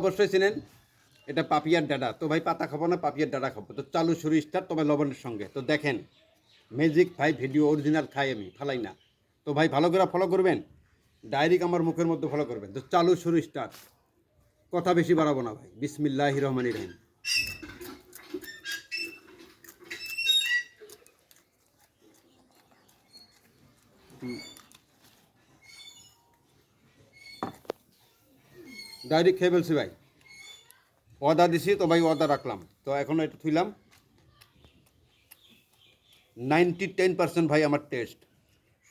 অবশ্যই চিনেন। এটা পাপিয়ার ডাডা। তো ভাই পাতা খাব না, পাপিয়ার ডাডা খাব। তো চালু স্টার তবে লবণের সঙ্গে। তো দেখেন ম্যাজিক ভাই ভিডিও অরিজিনাল খাই আমি, ফালাই না। তো ভাই ভালো করে ফলো করবেন? ডাইরেক্ট আমার মুখের মধ্যে ফলো করবেন। তো চালু শুরু স্টার কথা বেশি বাড়াবো না ভাই। বিসমিল্লাহ রহমান রহিম। ডাইরেক্ট খেয়ে ফেলছি ভাই। অদা দিছি, তো ভাই অদা রাখলাম। তো এখন এটা থুইলাম। নাইনটি টেন পার্সেন্ট ভাই আমার টেস্ট।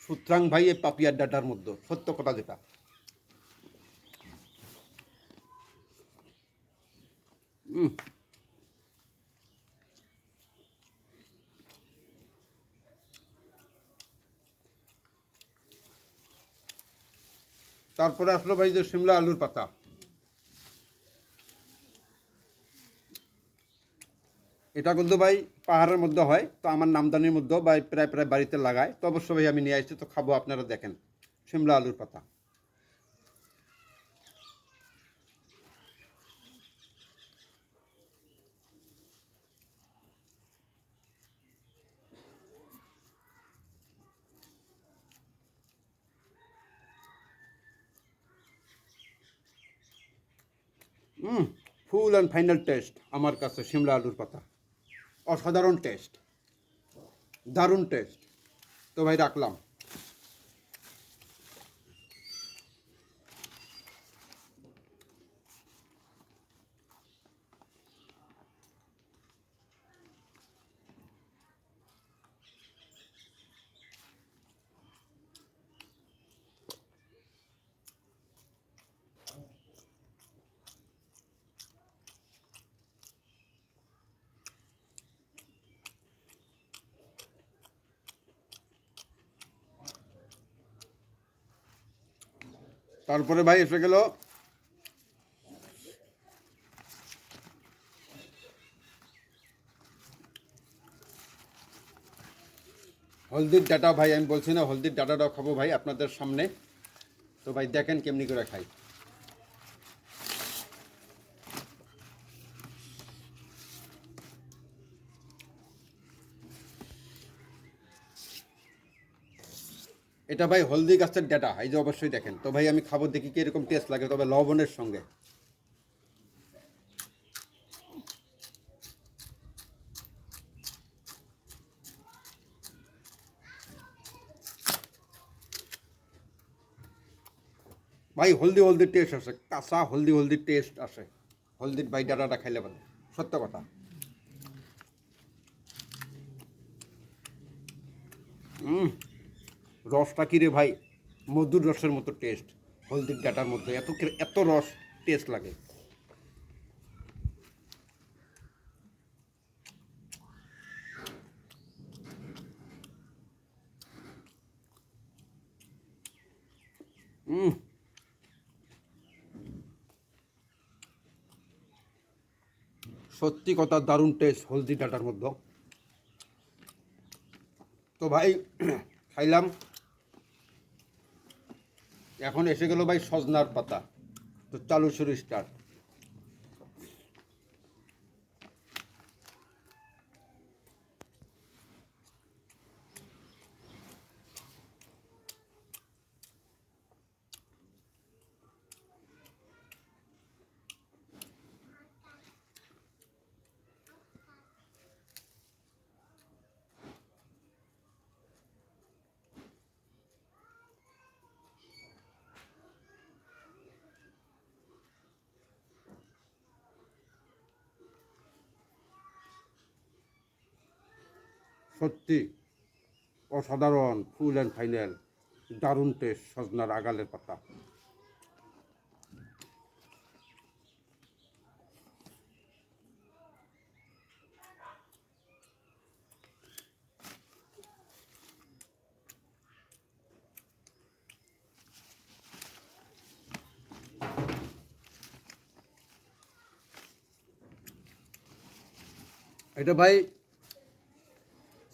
সুতরাং ভাই এই পাপিয়ার ডাটার মধ্যে, সত্য কথা যেটা। তারপরে আসলো ভাই যে সিমলা আলুর পাতা। এটা কিন্তু ভাই পাহাড়ের মধ্যে হয়, তো আমার নামদানির মধ্যেও ভাই প্রায় প্রায় বাড়িতে লাগায়। তো অবশ্য ভাই আমি নিয়ে আসছি, তো খাব আপনারা দেখেন। সিমলা আলুর পাতা। হুম ফুল অ্যান্ড ফাইনাল টেস্ট আমার কাছে সিমলা আলুর পাতা। অসাধারণ টেস্ট দারুণ টেস্ট। তো ভাই রাখলাম। তারপরে ভাই এসে গেল। হলদির ডাটা ভাই, আমি বলছি না, হলদির ডাটাটাও খাব ভাই আপনাদের সামনে। তো ভাই দেখেন কেমনি করে খাই। এটা ভাই হলদি গাছের ডাটা, এই যে অবশ্যই দেখেন। তো ভাই, আমি খাব দেখি কি এরকম টেস্ট লাগে, তবে লবণের সঙ্গে। ভাই, হলদি হলদি টেস্ট আসে, কাঁচা হলদি হলদি টেস্ট আসে। হলদির ভাই ডাটাটা খাইলে বলে সত্য কথা। হুম রসটা কি রে ভাই? মধুর রসের মতো টেস্ট হলদির ডাটার মধ্যে এত এত রস টেস্ট লাগে। সত্যি কথা, দারুণ টেস্ট হলদি ডাটার মধ্যে। তো ভাই, খাইলাম। এখন এসে গেল ভাই সজনার পাতা। তো চালু শুরু স্টার্ট সত্যি অসাধারণ ফুল অ্যান্ড ফাইনাল দারুণ টেস্ট সজনার আগালের পাতা। এটা ভাই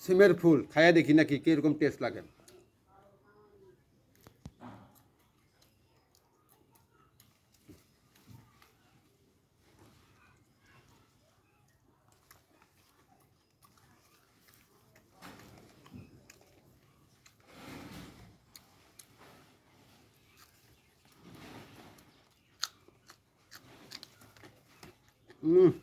সিমের ফুল খায়া দেখি নাকি কীরকম টেস্ট লাগে Mm.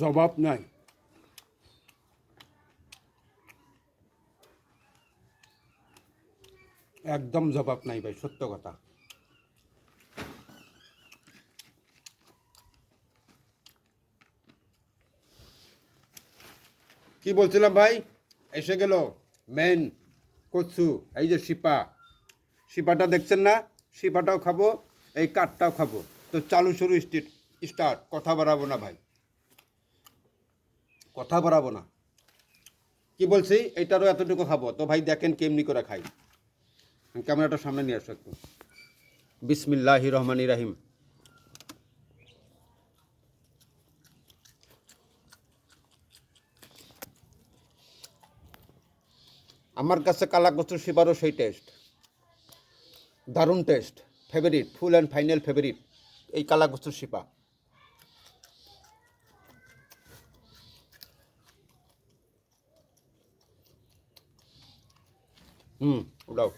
জবাব নাই। একদম জবাব নাই ভাই, সত্য কথা। কি বলছিলাম ভাই? এসে গেল মেন কচু, এই যে শিপা। শিপাটা দেখছেন না? শিপাটাও খাব, এই কাঠটাও খাব। তো চালু শুরু স্টার্ট, কথা বাড়াবো না ভাই। কথা বাড়াবো না। কি বলছি? এইটারও এতটুকু খাব তো ভাই দেখেন কেমনি করে খাই। ক্যামেরাটা সামনে নিয়ে আসো একটু। বিসমিল্লাহ রহমান রাহিম। আমার কাছে কালা কচুর শিবারও সেই টেস্ট। দারুণ taste. Favourite full and final favourite এই কালা কচুর শিপা। হুম উড়াও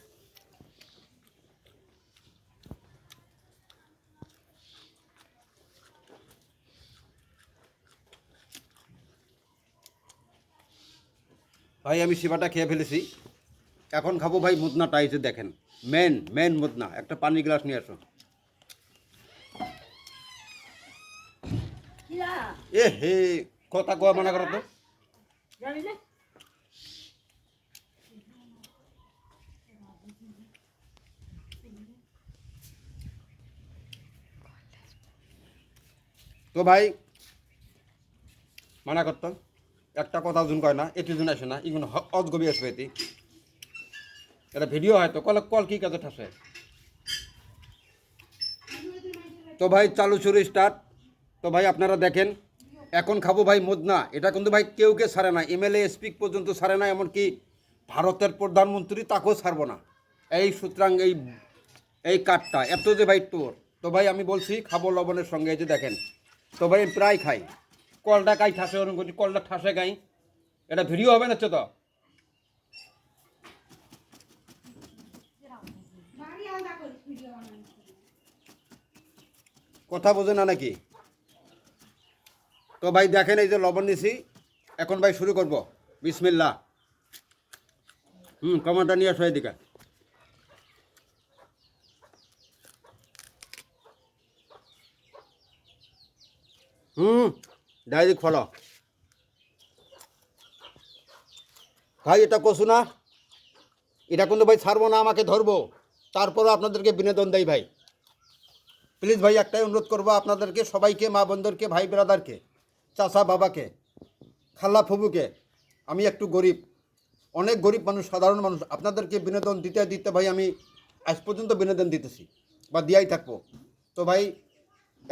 ভাই আমি সেবাটা খেয়ে ফেলেছি। এখন খাব ভাই মুদনাটা যে দেখেন। মেন মেন মুদনা একটা পানি গ্লাস নিয়ে আসো এ হে কথা কোয়া মানা করো তো। তো ভাই, মানা করতো একটা কথা যোন কয় না, এটি যোন আসে না, ইগুন অজগবি আসবে এটি। এটা ভিডিও হয় তো, কল কল কি কাজে ঠাসে তো ভাই, চালু শুরু স্টার্ট তো ভাই, আপনারা দেখেন, এখন খাব ভাই মদনা। এটা কিন্তু ভাই কেউ কে ছাড়ে না, এমএলএ স্পিক পর্যন্ত সারে না, এমনকি ভারতের প্রধানমন্ত্রী তাকেও ছাড়বো না। এই সুতরাং এই এই কাঠটা এত যে ভাই তোর তো ভাই, আমি বলছি, খাব লবণের সঙ্গে, এই যে দেখেন। আমি প্রায় খাই। কলটা খাই ঠাসে ওরকম করছি কলটা ঠাসে খাই এটা ভিডিও হবে না তো? কথা বোঝে না নাকি? তো ভাই, দেখেন এই যে লবণ নিছি। এখন ভাই, শুরু করব। বিসমিল্লা হুম টমাটো নিয়ে আসো এদিকে। Hmm direct follow. ভাই, এটা কষু না। এটা কিন্তু ভাই ছাড়বো না, আমাকে ধরবো। তারপরও আপনাদেরকে বিনোদন দেয় ভাই। প্লিজ ভাই, একটাই অনুরোধ করব আপনাদেরকে, সবাইকে, মা বোনদেরকে ভাই ব্রাদারকে, চাচা বাবাকে খাল্লা ফুবুকে আমি একটু গরিব। অনেক গরিব মানুষ, সাধারণ মানুষ। আপনাদেরকে বিনোদন দিতে দিতে ভাই, আমি আজ পর্যন্ত বিনোদন দিতেছি বা দিয়াই থাকব। তো ভাই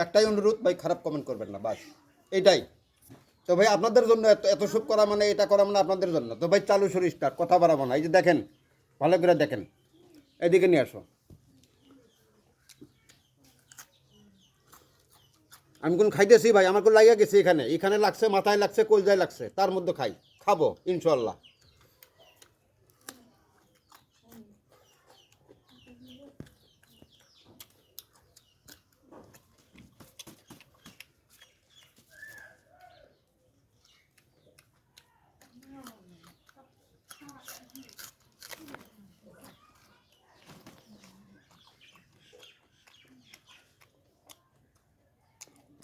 একটাই অনুরোধ, ভাই, খারাপ কমেন্ট করবেন না, বাস। এটাই। তো ভাই, আপনাদের জন্য এত এত সব করা মানে এটা করা মানে আপনাদের জন্য। তো ভাই, চালু শুরু স্টার্ট কথা বাড়াবো না। এই যে দেখেন, ভালো করে দেখেন। এদিকে নিয়ে আসো। আমি কোন খাইতেছি ভাই, আমার কোন লাগিয়ে গেছি এখানে। এখানে লাগছে, মাথায় লাগছে, কলজায় লাগছে। তার মধ্যে খাই। খাব ইনশাল্লাহ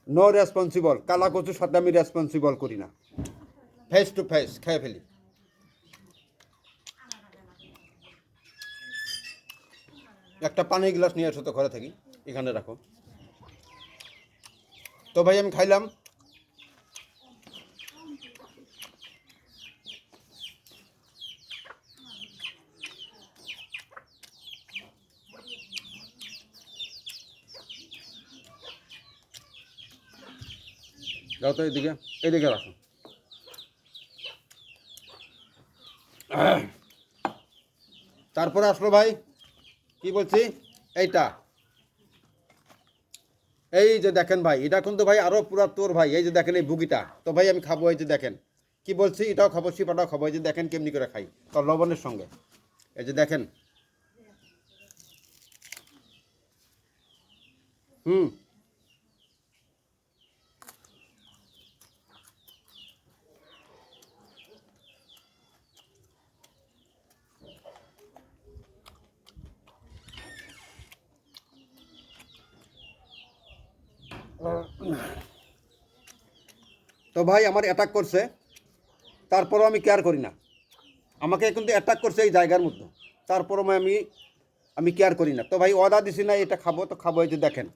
নো রেসপন্সিবল কালা কচুর সাথে আমি রেসপন্সিবল করি না। ফেস টু ফেস খেয়ে ফেলি। একটা পানি গ্লাস নিয়ে আসো তো ঘরে থাকি। এখানে রাখো। তো ভাই, আমি খাইলাম। যাও তো এদিকে এইদিকে রাখো। তারপরে আসলো ভাই, কি বলছি? এইটা। এই যে দেখেন ভাই, এটা কিন্তু ভাই আরও পুরা তোর ভাই, এই যে দেখেন এই বুগিটা তো ভাই আমি খাব, এই যে দেখেন। কি বলছি? এটাও খাব, সিপাটাও খাব, এই যে দেখেন কেমনি করে খাই। তোর লবণের সঙ্গে। এই যে দেখেন। হুম। তো ভাই আমার অ্যাটাক করছে, তারপরও আমি কেয়ার করি না। আমাকে কিন্তু অ্যাটাক করছে এই জায়গার মধ্যে, তারপরও আমি আমি কেয়ার করি না। তো ভাই অর্ডার দিছি না, এটা খাব, তো খাব, এই যে দেখেন।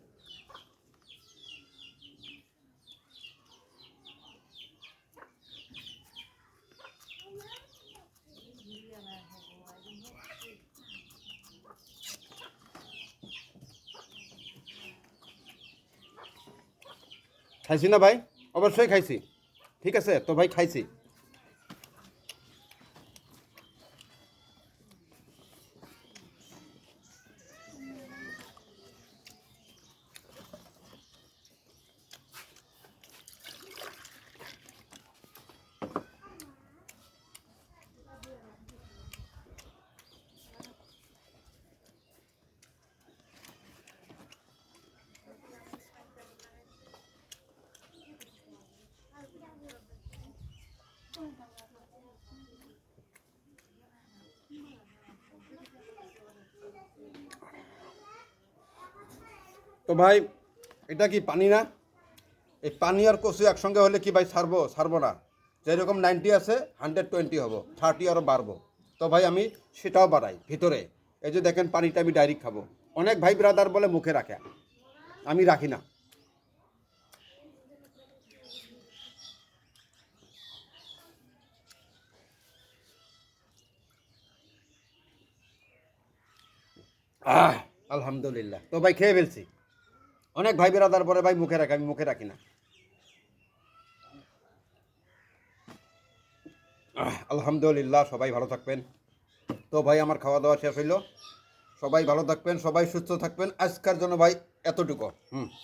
খাইছি না ভাই? অবশ্যই খাইছি। ঠিক আছে তো ভাই খাইছি। তো ভাই, এটা কি পানি না? এই পানি আর কচু একসঙ্গে হলে কি ভাই ছাড়বো? ছাড়বো না। যেরকম নাইনটি আছে হান্ড্রেড টোয়েন্টি হব থার্টি আরও বাড়বো। তো ভাই আমি সেটাও বাড়াই ভিতরে। এই যে দেখেন পানিটা আমি ডাইরেক্ট খাব। অনেক ভাই ব্রাদার বলে মুখে রাখে। আমি রাখি না। আহ, আলহামদুলিল্লাহ। তো ভাই খেয়ে ফেলছি। অনেক ভাই বেরাদার পরে ভাই, মুখে রাখে, আমি মুখে রাখি না। আলহামদুলিল্লাহ, সবাই ভালো থাকবেন। তো ভাই, আমার খাওয়া দাওয়া শেষ হইল। সবাই ভালো থাকবেন, সবাই সুস্থ থাকবেন। আজকার জন্য ভাই, এতটুকু। হুম।